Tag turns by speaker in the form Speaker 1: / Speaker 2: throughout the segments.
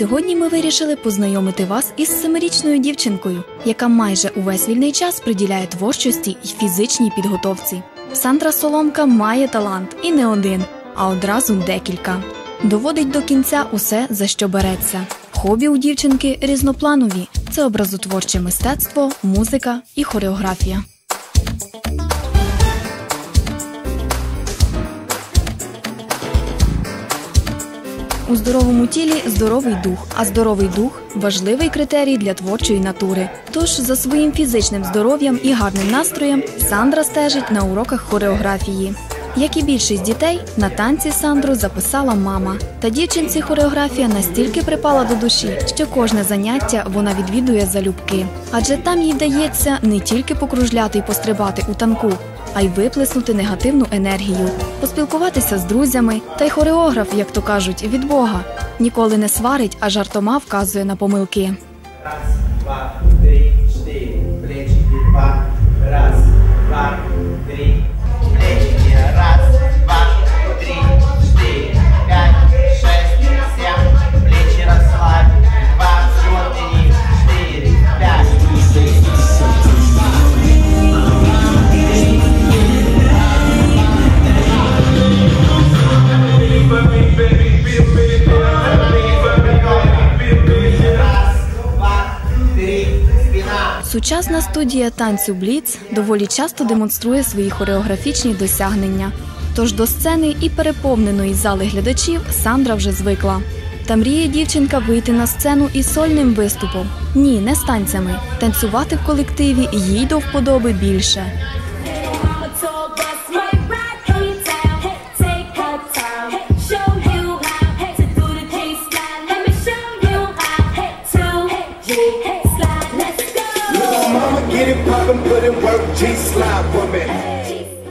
Speaker 1: Сьогодні ми вирішили познайомити вас із семирічною дівчинкою, яка майже увесь вільний час приділяє творчості і фізичній підготовці. Сандра Соломка має талант і не один, а одразу декілька. Доводить до кінця усе, за що береться. Хобі у дівчинки різнопланові: це образотворче мистецтво, музика і хореографія. У здоровому тілі здоровий дух, а здоровий дух важливий критерій для творчої натури. Тож за своїм фізичним здоров'ям і гарним настроєм Сандра стежить на уроках хореографії. Як і більшість дітей, на танці Сандру записала мама. Та дівчинці хореографія настільки припала до душі, що кожне заняття вона відвідує залюбки. Адже там їй вдається не тільки покружляти й пострибати у танку, а й виплеснути негативну енергію, поспілкуватися з друзями. Та й хореограф, як то кажуть, від Бога ніколи не сварить, а жартома вказує на помилки. Сучасна студія танцю Бліц доволі часто демонструє свої хореографічні досягнення. Тож до сцени і переповненої зали глядачів Сандра вже звикла. Та мріє дівчинка вийти на сцену із сольним виступом. Ні, не з танцями. Танцювати в колективі їй до вподоби більше.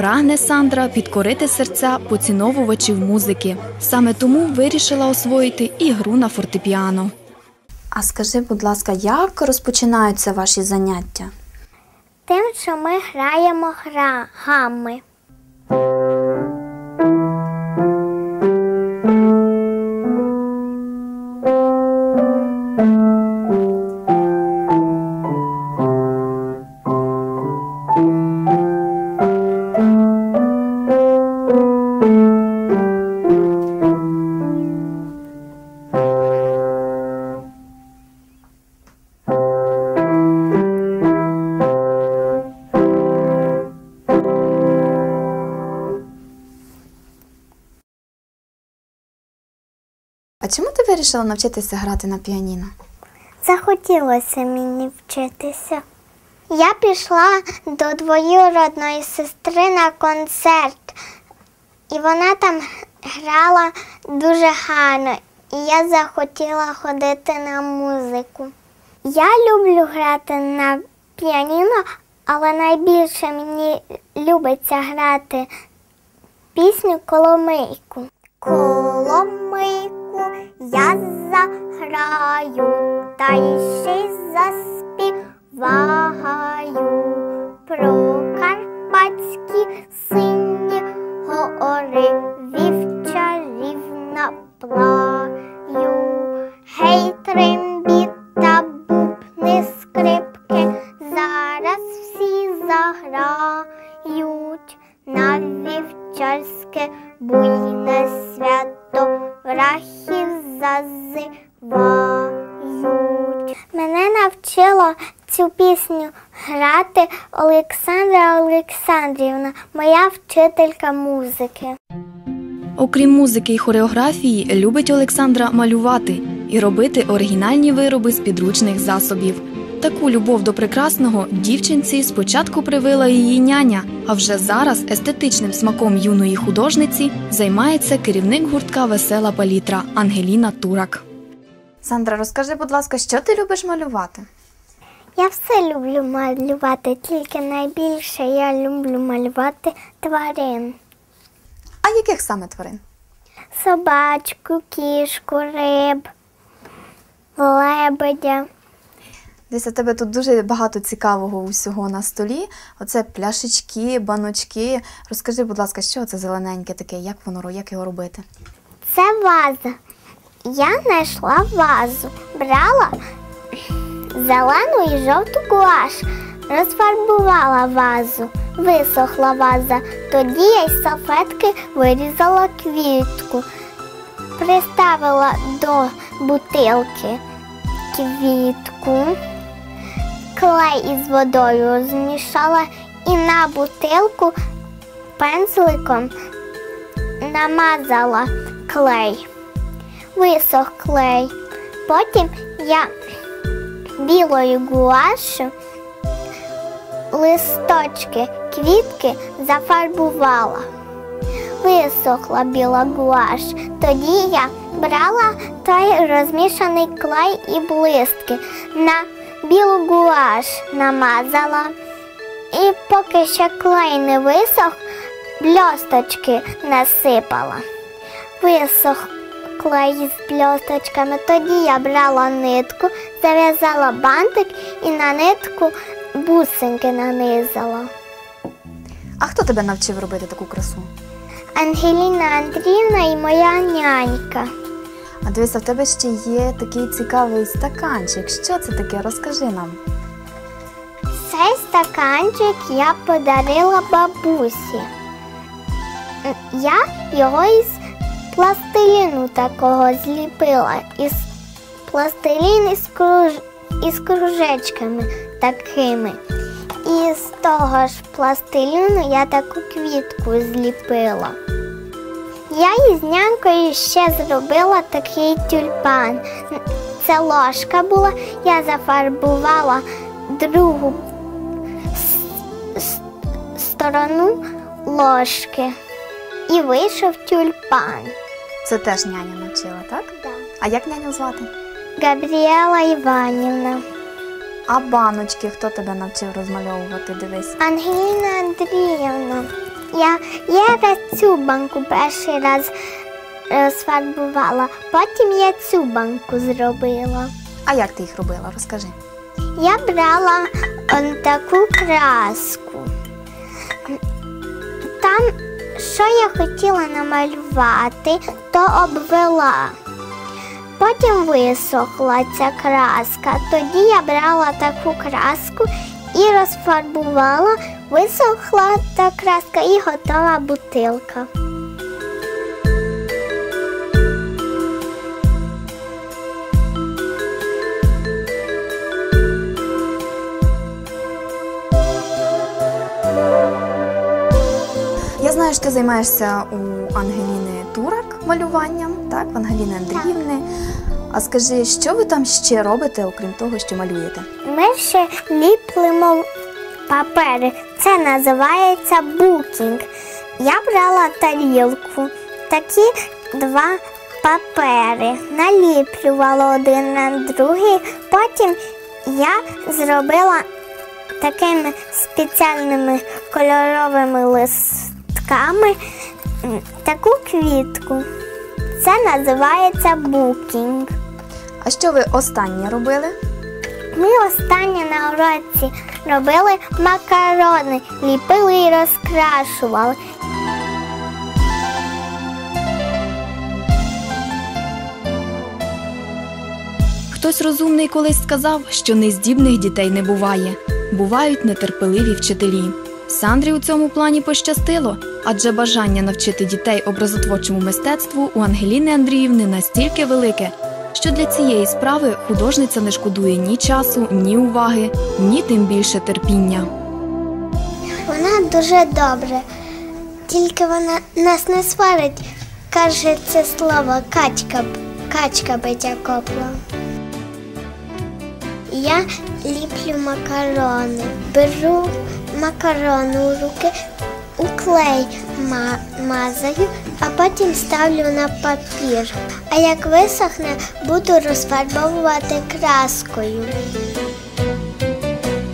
Speaker 1: Прагне Сандра підкорити серця поціновувачів музики. Саме тому вирішила освоїти і гру на фортепіано.
Speaker 2: А скажи, будь ласка, як розпочинаються ваші заняття?
Speaker 3: Тим, що ми граємо гра
Speaker 2: А вирішила навчитися грати на піаніно?
Speaker 3: Захотілося мені вчитися. Я пішла до двоюродної сестри на концерт, і вона там грала дуже гарно, і я захотіла ходити на музику. Я люблю грати на піаніно, але найбільше мені любиться грати пісню Коломийку. Коломийку я заграю, та й ще заспіваю. Про Мене навчила цю пісню грати Олександра Олександрівна, моя вчителька музики.
Speaker 1: Окрім музики і хореографії, любить Олександра малювати і робити оригінальні вироби з підручних засобів. Таку любов до прекрасного дівчинці спочатку привила її няня, а вже зараз естетичним смаком юної художниці займається керівник гуртка Весела палітра Ангеліна Турак.
Speaker 2: Сандра, розкажи, будь ласка, що ти любиш малювати?
Speaker 3: Я все люблю малювати, тільки найбільше я люблю малювати тварин.
Speaker 2: А яких саме тварин?
Speaker 3: Собачку, кішку, риб, лебедя.
Speaker 2: Десь у тебе тут дуже багато цікавого усього на столі. Оце пляшечки, баночки. Розкажи, будь ласка, що це зелененьке таке, як воно як його робити?
Speaker 3: Це ваза. Я знайшла вазу, брала зелену і жовту гуаш, розфарбувала вазу, висохла ваза. Тоді я із салфетки вирізала квітку, приставила до бутилки квітку, клей із водою змішала і на бутилку пензликом намазала клей. Висох клей. Потім я білою гуашю листочки, квітки зафарбувала. Висохла біла гуаш. Тоді я брала той розмішаний клей і блистки. На білу гуаш намазала. І поки ще клей не висох, бльосточки насипала. Висох клей з бльосточками. Тоді я брала нитку, зав'язала бантик і на нитку бусинки нанизала.
Speaker 2: А хто тебе навчив робити таку красу?
Speaker 3: Ангеліна Андріївна і моя нянька.
Speaker 2: А дивися, в тебе ще є такий цікавий стаканчик. Що це таке? Розкажи нам.
Speaker 3: Цей стаканчик я подарила бабусі. Я його із пластиліну такого зліпила. Із пластилін із, круж... із кружечками такими. І з того ж пластиліну я таку квітку зліпила. Я із нянькою ще зробила такий тюльпан. Це ложка була, я зафарбувала другу сторону ложки і вийшов тюльпан.
Speaker 2: Це теж няня навчила, так? Так. А як няню звати?
Speaker 3: Габріела Іванівна.
Speaker 2: А баночки хто тебе навчив розмальовувати? Дивись.
Speaker 3: Ангеліна Андріївна. Я, я цю банку перший раз розфарбувала, потім я цю банку зробила.
Speaker 2: А як ти їх робила? Розкажи.
Speaker 3: Я брала он таку краску. Там, що я хотіла намалювати, то обвела. Потім висохла ця краска. Тоді я брала таку краску і розфарбувала, висохла та краска і готова бутилка.
Speaker 2: Знаю, що ти займаєшся у Ангеліни Турак малюванням, так, в Ангеліни Андріївни. А скажи, що ви там ще робите, окрім того, що малюєте?
Speaker 3: Ми ще ліплемо папери. Це називається букінг. Я брала тарілку, такі два папери, наліплювала один на другий. Потім я зробила такими спеціальними кольоровими листками м, таку квітку. Це називається букінг.
Speaker 2: А що ви останнє робили?
Speaker 3: Ми останнє на уроці робили макарони, ліпили і розкрашували.
Speaker 1: Хтось розумний колись сказав, що нездібних дітей не буває. Бувають нетерпеливі вчителі. Сандрі у цьому плані пощастило, адже бажання навчити дітей образотворчому мистецтву у Ангеліни Андріївни настільки велике, що для цієї справи художниця не шкодує ні часу, ні уваги, ні тим більше терпіння.
Speaker 3: Вона дуже добре, тільки вона нас не сварить, каже це слово качка, качка биття копла. Я ліплю макарони, беру макарони у руки, у клей мазаю, а потім ставлю на папір. А як висохне, буду розфарбовувати краскою.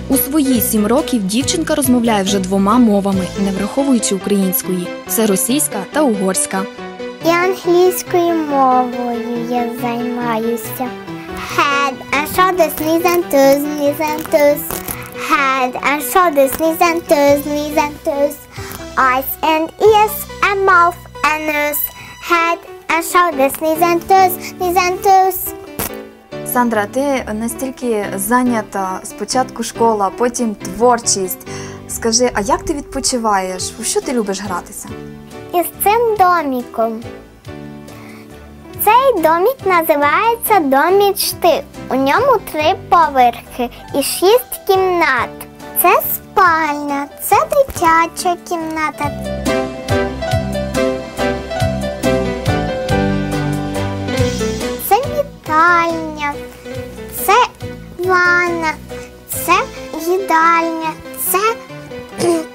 Speaker 1: У свої сім років дівчинка розмовляє вже двома мовами, не враховуючи української. Це російська та угорська.
Speaker 3: І англійською мовою я займаюся. Head and shoulders, knees and toes, knees and toes. Head and shoulders, knees and toes, knees and toes. Eyes and ears and mouth and nose. Head schau, das ist ein Tuss, das ein Tuss.
Speaker 2: Сандра, ти настільки зайнята спочатку школа, потім творчість. Скажи, а як ти відпочиваєш? У що ти любиш гратися?
Speaker 3: із цим доміком. Цей домік називається Дом мічти. У ньому три поверхи і шість кімнат. Це спальня, це дитяча кімната. Це вітальня, це ванна, це їдальня, це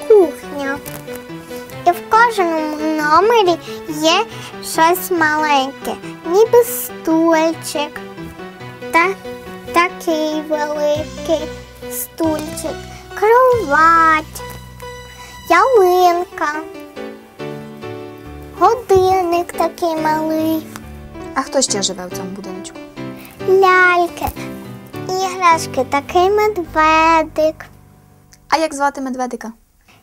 Speaker 3: кухня. І в кожному номері є щось маленьке, стульчик. Та такий великий стульчик, кровать, ялинка, годинник такий малий,
Speaker 2: А хто ще живе в цьому будиночку?
Speaker 3: ляльки, іграшки, такий медведик.
Speaker 2: А як звати медведика?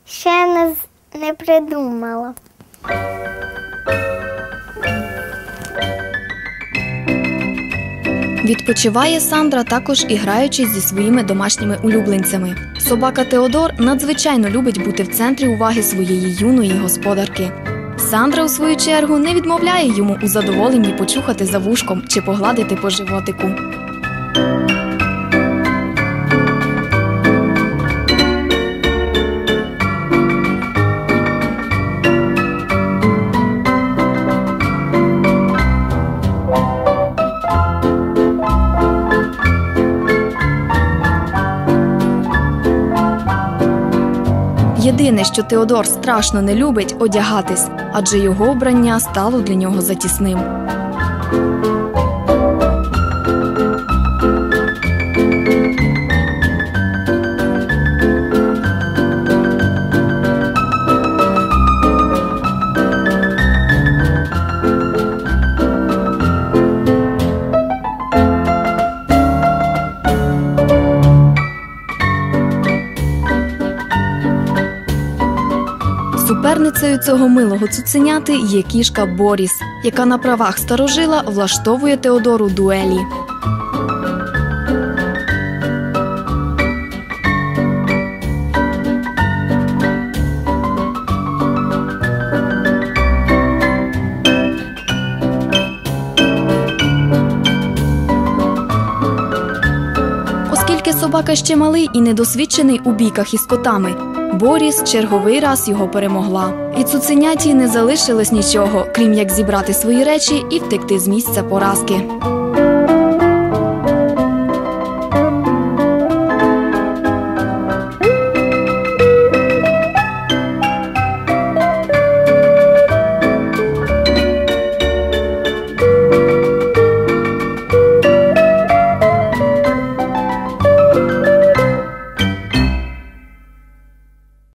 Speaker 3: Ще не, з- не придумала.
Speaker 1: Відпочиває Сандра також і граючись зі своїми домашніми улюбленцями. Собака Теодор надзвичайно любить бути в центрі уваги своєї юної господарки. Сандра, у свою чергу, не відмовляє йому у задоволенні почухати за вушком чи погладити по животику. Єдине, що Теодор страшно не любить одягатись, адже його обрання стало для нього затісним. Суперницею цього милого цуценяти є кішка Боріс, яка на правах старожила влаштовує Теодору дуелі. Оскільки собака ще малий і недосвідчений у бійках із котами, Боріс черговий раз його перемогла. І цуценяті не залишилось нічого, крім як зібрати свої речі і втекти з місця поразки.